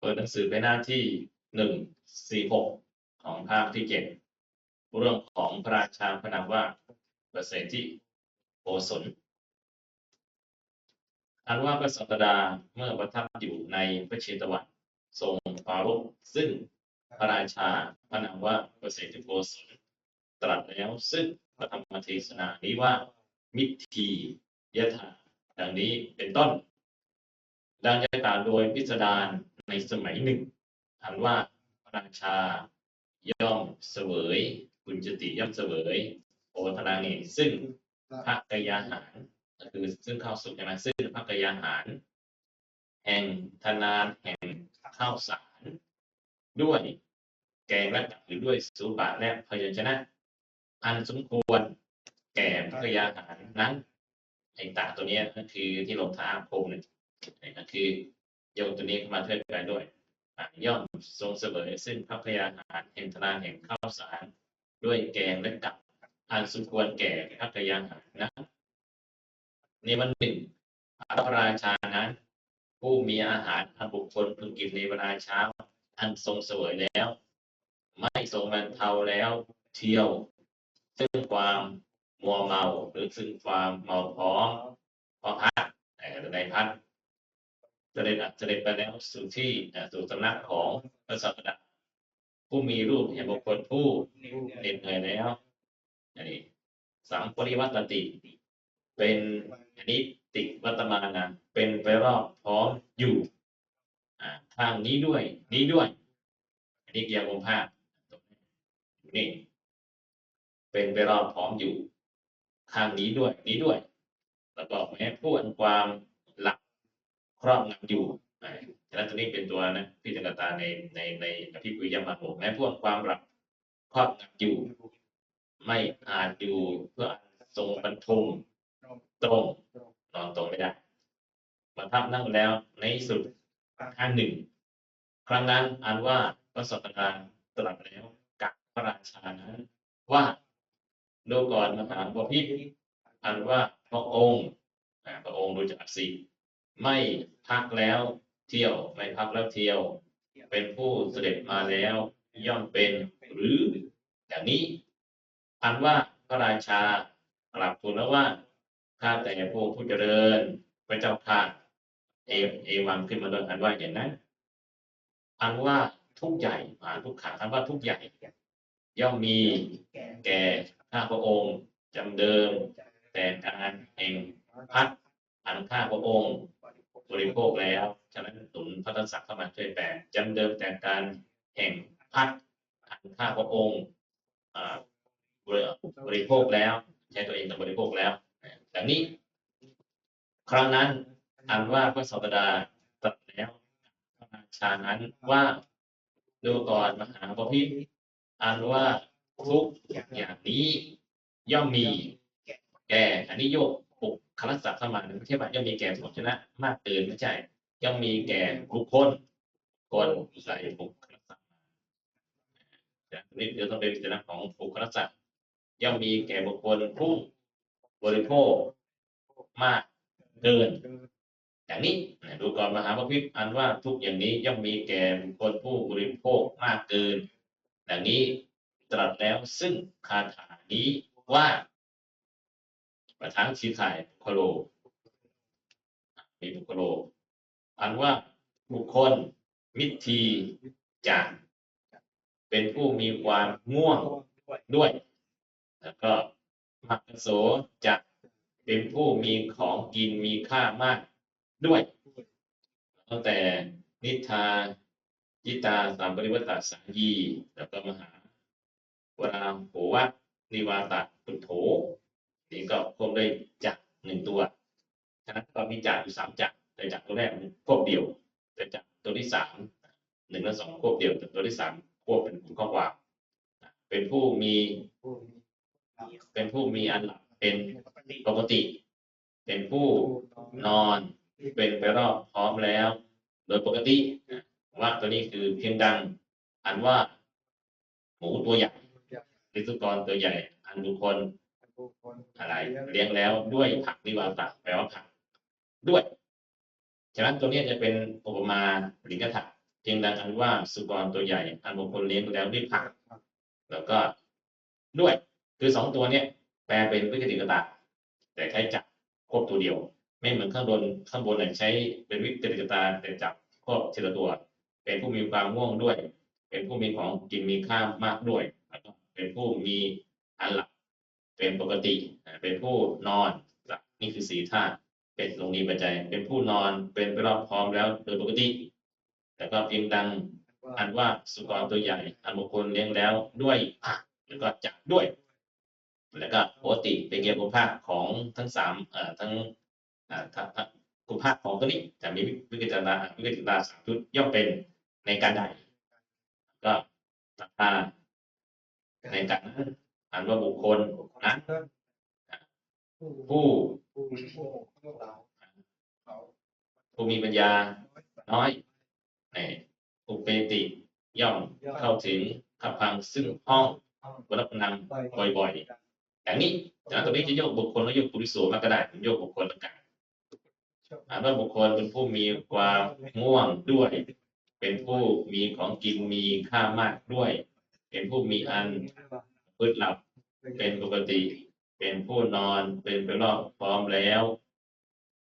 เปิดหนังสือไปหน้าที่หนึ่งสี่หกของภาคที่เจ็ดเรื่องของพระราชาพระนามว่าประเสริฐที่โกศลอันว่าพระสัตดาเมื่อประทับอยู่ในพระเชตวันทรงปารภซึ่งพระราชาพระนามว่าประเสริฐที่โกศลตรัสแล้วซึ่งพระธรรมเทศนานี้ว่ามิทียถาดังนี้เป็นต้น ดังจะกล่าโดยพิสดาร ในสมัยหนึ่งอันว่าพระราชาย่อมเสวยบุญจติย่อมเสวยโอทนานีซึ่งพระกยาหารคือซึ่งข้าวสุกใช่ไหมซึ่งพระกยาหาร แห่งธนาแห่งข้าวสาร ด้วยแกงและหรือด้วยสุบะและพยัญชนะ อันสมควรแก่พระกยาหารนั้นไอ้ตาตัวนี้ก็คือที่ลงท้าอาคมเนี่ยนี่ก็คือ โยงตัวนี้เข้ามาเทิดไปด้วยย่อมทรงเสวยซึ่งพระพยาหารแห่งธนาแห่งข้าวสาร ด้วยแกงและกับอันสมควรแก่พระพยาหารนะในี่มันหนึ่งพระราชานั้น ผู้มีอาหารอันบุคคลพึงกินในเวลาเช้า อันทรงเสวยแล้ว ไม่ทรงบรรเทาแล้วเที่ยว ซึ่งความมัวเมาหรือซึ่งความเมาพร้อมพอพักแต่ในพัก เสด็จอัเสด็จไปแล้วสู่ที่สู่สำนักของพระสัสดาผู้มีรูปแห่งบุคคลผู้เหน็ดเหนื่อยแล้วอันนี้สังปริวัตติ เป็นอันนี้ติวัตมานะเป็นไปรอบพร้อมอยู่ทางนี้ด้วย นี้ด้วย อันนี้เกี่ยวกับภาพนี่เป็นไปรอบพร้อมอยู่ข้างนี้ด้วย นี้ด้วย แล้วก็แม้ผู้อันความ ครอบงำอยู่ฉะนั้นตัวนี้เป็นตัวนะพิจารณาในในในอภิปุยยมโนแม้ผู้อันความหลักครอบงำอยู่ ไม่อาจอยู่เพื่อทรงบรรทุมตรงนอนตรงไม่ได้ประทับนั่งแล้วในสุดข้างหนึ่ง ครั้งนั้นอันว่าพระสัตดาตรัสแล้วกับพระราชานั้นว่าดูก่อนมหาบพิตรอันว่าพระองค์พระองค์ดูจากสี ไม่พักแล้วเที่ยวไม่พักแล้วเที่ยว เป็นผู้เสด็จมาแล้วย่อมเป็นหรือ อย่างนี้อันว่าพระราชากลับทูลแล้วว่าข้าแต่พระองค์ผู้เจริญพระเจ้าค่ะเอเอวังขึ้นมาโดยอันว่าอย่างนั้นอันว่าทุกใหญ่อ่านทุกขังอันว่าทุกใหญ่ย่อมมีแก่ข้าพระองค์จำเดิมแต่การแห่งพัดอันข้าพระองค์ บริโภคแล้ว ฉะนั้นหนุนพัฒศักดิ์เข้ามาช่วยแปลจำเดิมแต่การแห่งพัดอันข้าพระองค์อ่าบริบริโภคแล้ว ใช้ตัวเองแต่บริโภคแล้วดังนี้ ครั้งนั้นอันว่าพระสัสดาตรัสแล้วพระราชานั้นว่าดูก่อนมหาบพิอันว่าทุกอย่างนี้ย่อมมีแก่อันนี้โยก คลสัตว์สมานไม่ใช่ว่าย่อมมีแก่สมชนะมากเกินไม่ใช่ย่อมมีแก่บุคคลคนใส่ปุคลสัตว์แต่นี่เดี๋ยวต้องเป็นจารณาของปุคลสัตว์ย่อมมีแก่บุคคลผู้บริโภคมากเกินอย่างนี้ดูก่อนมหาพระพิตรอันว่าทุกอย่างนี้ย่อมมีแก่บุคคลผู้บริโภคมากเกินดังนี้ตรัสแล้วซึ่งคาถานี้ว่า ประทังชี้ขายบุคโลมีบุคโลอันว่าบุคคลมิตรทีจากเป็นผู้มีความง่วงด้วย แล้วก็มักโสจะเป็นผู้มีของกินมีค่ามากด้วยตั้งแต่นิทาจิตาสามปริวัตสังยี แล้วก็มหาวราโหวะนิวาตะปุถโถ นี่ก็ควบด้วยจักรหนึ่งตัวฉะนั้นก็มีจักรอยู่สามจักรแต่จักรตัวแรกควบเดียว แต่จักรตัวที่สามหนึ่งและสองควบเดียวแต่ตัวที่สามควบเป็นกลุ่มข้อความเป็นผู้มี เป็นผู้มีอันหลับเป็นปกติ เป็นผู้นอนเป็นไปรอบพร้อมแล้ว โดยปกติว่าตัวนี้คือเพียงดัง อันว่าหมูตัวใหญ่ลิสุกรตัวใหญ่ อันบุคคล อะไรเลี้ยงแล้วด้วยผักนิวาตะแปลว่าผักด้วยฉะนั้นตัวเนี้ยจะเป็นอุปมาลิงกถะเทพียงดังอันว่าสุกรตัวใหญ่ อันบุคคลเลี้ยงแล้วด้วยผัก แล้วก็ด้วย คือสองตัวเนี้ยแปลเป็นวิกติกตาแต่ใช้จับควบตัวเดียว ไม่เหมือนข้างบนข้างบนเนี่ยใช้เป็นวิกติกตาแต่จับควบทีละตัว เป็นผู้มีความง่วงด้วย เป็นผู้มีของกินมีค่ามากด้วย เป็นผู้มีอันหลับ เป็นปกติ เป็นผู้นอนหลับนี่คือสีธาตุเป็นลงดีปัจจัย เป็นผู้นอนเป็นไปรอบพร้อมแล้วโดยปกติแล้วก็เพียงดังอันว่าสุกรตัวใหญ่ อันบุคคลเลี้ยงแล้วด้วยผักแล้วก็จับด้วย แล้วก็ปกติเป็นเกี่ยวกับภาคของทั้งสามเอ่อทั้งอ่าทั้งกุภาคของตัวนี้จะมีวิกฤตตาวิกฤตตาสามชุดย่อมเป็นในการใดก็ตัดตาในการนั้น อันว่าบุคคลนั้นผู้ผู้มีผู้เราเขาผู้มีปัญญา น้อยในอุเปติย่อมเข้าถึงขับพังซึ่งห้องวรพนังบ่อยๆอย่างนี้นะตรงนี้จะโยกบุคคลแล้วโยกปุริโสมาก็ได้ผมโยกบุคคลแล้วกันอ่านว่าบุคคลเป็นผู้มีความง่วงด้วย เป็นผู้มีของกินมีค่ามากด้วย เป็นผู้มีอัน พืดหลับเป็นปกติ เป็นผู้นอนเป็นไปรอบพร้อมแล้ว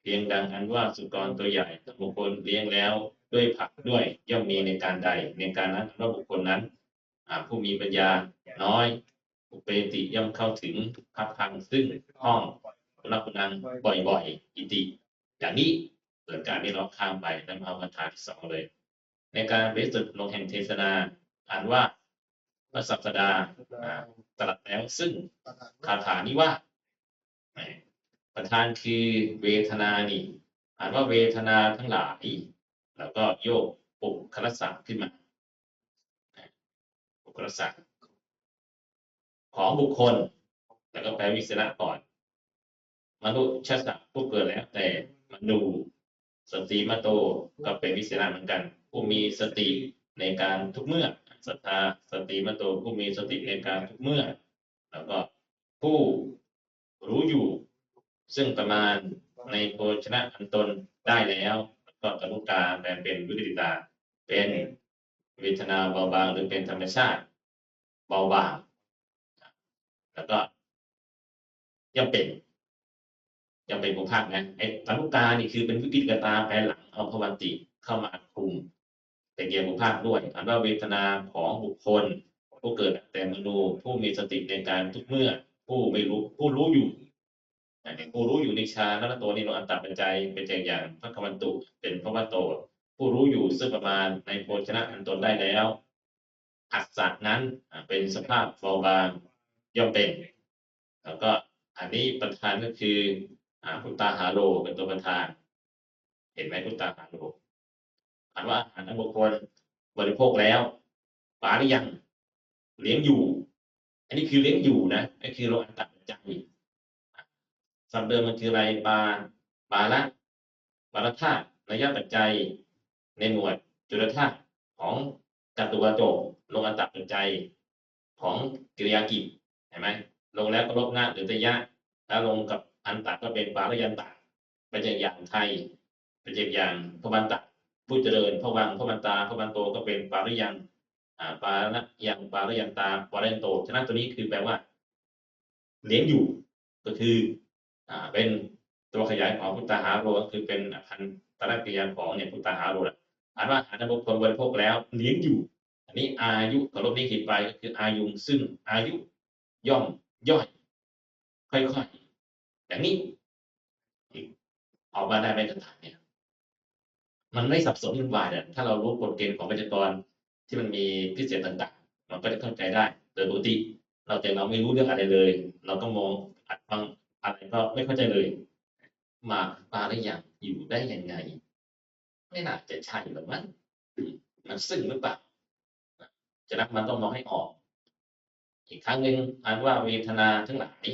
เพียงดังอันว่าสุกรตัวใหญ่บุคคลเลี้ยงแล้วด้วยผักด้วยย่อมมีในการใด ในการนั้นว่าบุคคลนั้นผู้มีปัญญาน้อยอุเปติย่อมเข้าถึงพักพังซึ่งห้องรับนังบ่อยๆอิติอย่างนี้เกิดการที่เราข้ามไปแล้วมาบรรทัดที่สองเลย ในการเบสสุดลงแห่งเทศนาอ่านว่า พระสัปดาห์อ่าตรัสแล้วซึ่งคาถานี้ว่า ประธานคือเวทนานี่อ่านว่าเวทนาทั้งหลาย แล้วก็โยกปุกคลสักขึ้นมาปุกคลสักของบุคคล แล้วก็แปลวิสระก่อน มนุษย์ชาติผู้เกิดแล้ว แต่มนูสติมาโตก็เป็นวิสระเหมือนกัน ผู้มีสติในการทุกเมื่อ ศรัทธาสติมาโตผู้มีสติในการทุกเมื่อ แล้วก็ผู้รู้อยู่ซึ่งประมาณในโภชนะอันตนได้แล้วก็กรุกาแปลเป็นวิริตา เป็นเวทนาเบาบางหรือเป็นธรรมชาติ เบาบาง แล้วก็ยังเป็นยังเป็นภูมิภาคนะไอ้ปานุกานี่คือเป็นวิกฤตตาแปลหลังเอาพวันติเข้ามาคุม เป็นเกียรติภาคด้วยอันว่าเวทนาของบุคคล ผู้เกิดแต่มนูผู้มีสติในการทุกเมื่อ ผู้ไม่รู้ผู้รู้อยู่อันนี้ผู้รู้อยู่ในฌานแล้วตัวนี้เราอันตับปัจจัยเป็นอย่างพระควันตุเป็นพระวัตโต ผู้รู้อยู่ซึ่งประมาณในโภชนะอันตนได้แล้วอัศจนั้นเป็นสภาพเบาบางย่อมเป็น แล้วก็อันนี้ประธานก็คืออ่าพุตตาหาโลเป็นตัวประธาน เห็นไหมพุตตาหาโล อ่านว่าอาหารนั้นบุคคลบริโภคแล้วปาหรือยังเลี้ยงอยู่ อันนี้คือเลี้ยงอยู่นะก็คือเราอันตัดใจสัมเดิมมันคืออะไรปลาปลาละปลาละธาตุระยะปัจจัย ในหมวดจุลธาตุของกัตตุวาโจกลงอันตัดปัจจัยของกิริยากิจเห็นไหมลงแล้วก็ลบหน้าหรือตยะแล้วลงกับอันตัดก็เป็นปาลยันตะเป็นอย่างไทยเป็นอย่างพวันตะ ผู้เจริญพวังพวันตาพวันโตก็เป็นปาลยันอ่าปาละยังปาละยันตาปาละยันโตฉะนั้นตัวนี้คือแปลว่า เลี้ยงอยู่ก็คืออ่าเป็นตัวขยายของพุทธาหาโรก็คือเป็นพันตระกิยาของเนี่ยพุทธาหาโรแหละอ่านว่าอาหารบุคคลบริโภคแล้วเลี้ยงอยู่ อันนี้อายุกับลบนี้ขีดไปก็คืออายุซึ่งอายุย่อมย่อย ค่อยๆอย่างนี้ออกมาได้ไหมกระถางเนี่ย มันไม่สับสนวุ่นวายเนี่ยถ้าเรารู้กฎเกณฑ์ของวิจกรที่มันมีพิเศษต่างๆมันก็จะเข้าใจได้โดยปกติ เราแต่เราไม่รู้เรื่องอะไรเลย เราก็มองอัดฟังอะไรก็ไม่เข้าใจเลย มาปาหรือยังอยู่ได้ยังไง ไม่น่าจะใช่หรือมั้งมันซึ่งหรือเปล่าจะนักมันต้องมองให้ออก อีกครั้งหนึ่งอ่านว่าเวทนาทั้งหลาย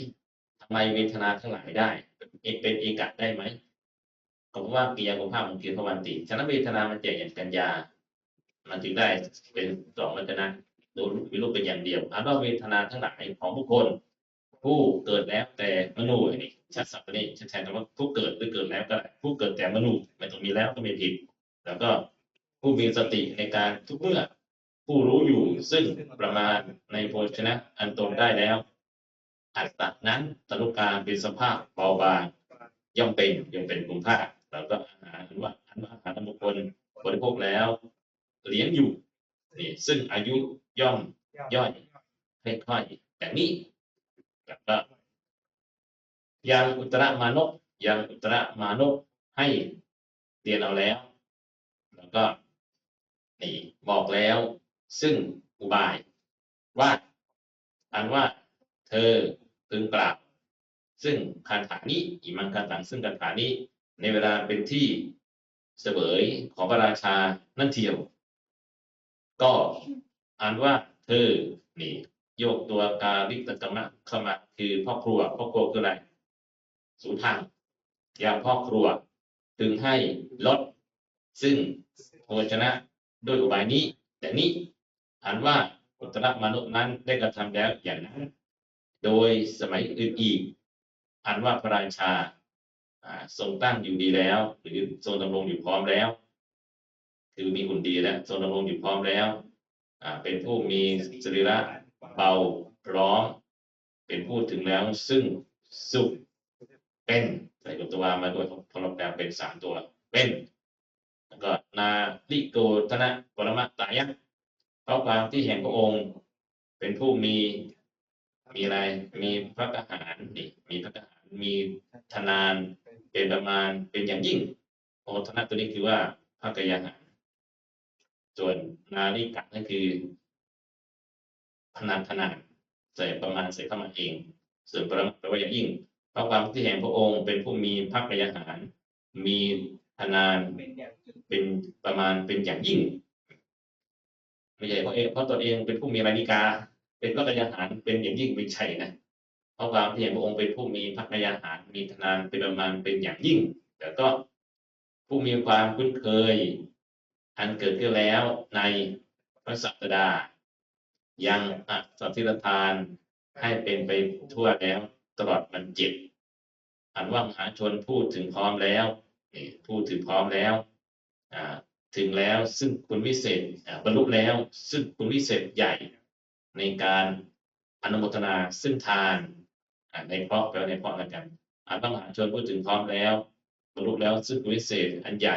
ทำไมเวทนาทั้งหลายได้เป็นเอกะได้ไหม ก็ว่ากิยากุภาพมันคือพวันติฉะนั้นเวทนามันแจกอย่างกัญญา มันจึงได้เป็นสองวัจนะโดยวิรูปเป็นอย่างเดียวอันว่าเวทนาทั้งหลายของบุคคล ผู้เกิดแล้วแต่มนูอันนี้ชัดสัพท์นี้ชัดแทนคำว่าผู้เกิดหรือเกิดแล้วก็ได้ผู้เกิดแต่มนูไม่ต้องมีแล้วก็ไม่ผิด แล้วก็ผู้มีสติในการทุกเมื่อผู้รู้อยู่ซึ่งประมาณในโภชนะ อันตนได้แล้ว อัตตนั้นตนุการเป็นสภาพเบาบางย่อมเป็นย่อมเป็นคุณค่า แล้วก็อาหารอันว่าอันว่าอาหารบุคคลบริโภคแล้ว เลี้ยงอยู่นี่ซึ่งอายุย่อมย่อยค่อยๆแต่นี้แล้วก็ยังอุตรามานพยังอุตรามานพให้เรียนเอาแล้ว แล้วก็นี่บอกแล้ว ซึ่งอุบายว่าอันว่าเธอพึงกล่าวซึ่งคาถานี้อิมังคาถังซึ่งคาถานี้ ในเวลาเป็นที่เสวยของพระราชานั่นเทียวก็อ่านว่าเธอนี่โยกตัวกาลิกตกรรมะเข้ามาคือพ่อครัวพ่อครัวคืออะไรสูทางอย่างพ่อครัวถึงให้ลด ซึ่งโภชนะด้วยอุบายนี้ แต่นี้อ่านว่าอุตรมนุษย์นั้นได้กระทำแล้วอย่างนั้น โดยสมัยอื่นอีกอ่านว่าพระราชา ทรงตั้งอยู่ดีแล้ว หรือทรงดำรงอยู่พร้อมแล้ว คือมีหุ่นดีแล้วทรงดำรงอยู่พร้อมแล้วเป็นผู้มีสรีระเบาพร้อม เป็นผู้ถึงแล้วซึ่งสุขเป็นใส่ตัวมาด้วยพลแปลเป็นสามตัวเป็นแล้วก็นาลิโกธนะปรมัตตายะเพราะความที่แห่งพระองค์ เป็นผู้มีมีอะไรมีพระกหารนี่มีพระกหารมีธนาน เป็นประมาณเป็นอย่างยิ่งโอธนะตัวนี้คือว่าพระกยาหารส่วนนาลิกะนั่นคือพนันธนานใส่ประมาณใส่เข้ามาเอง ส่วนประมาณแปลว่าอย่างยิ่งพระความที่แห่งพระองค์เป็นผู้มีพระกยาหาร มีธนานเป็นอย่างเป็นประมาณเป็นอย่างยิ่งไม่ใช่เพราะเองเพราะตัวเองเป็นผู้มีนาฬิกา เป็นพระกยาหารเป็นอย่างยิ่งไม่ใช่นะ เพราความที่เห็นพระองค์เป็นผู้มีพระกยาหารมีธนานเป็นประมาณเป็นอย่างยิ่งแต่ก็ผู้มีความคุ้นเคย อันเกิดขึ้นแล้วในพระสัปดาห์ยังอัศทิรทานให้เป็นไปทั่วแล้วตลอดมันเจ็บอันว่ามหาชนพูดถึงพร้อมแล้วนี่พูดถึงพร้อมแล้วอ่าถึงแล้วซึ่งคุณวิเศษบรรลุแล้ว ซึ่งคุณวิเศษใหญ่ในการอนุโมทนาซึ่งทาน อ่าในเพราะแปลในเพราะแล้วกันอ่านพระมหาชนพูดถึงพร้อมแล้วบรรลุแล้วซึ่งวิเศษอันใหญ่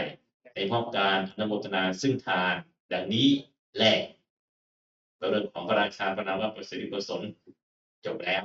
ในเพราะการอนโมทนาซึ่งทานดังนี้แหละเรื่องของพระราชาพระนามว่าประสิทธิโกศลจบแล้ว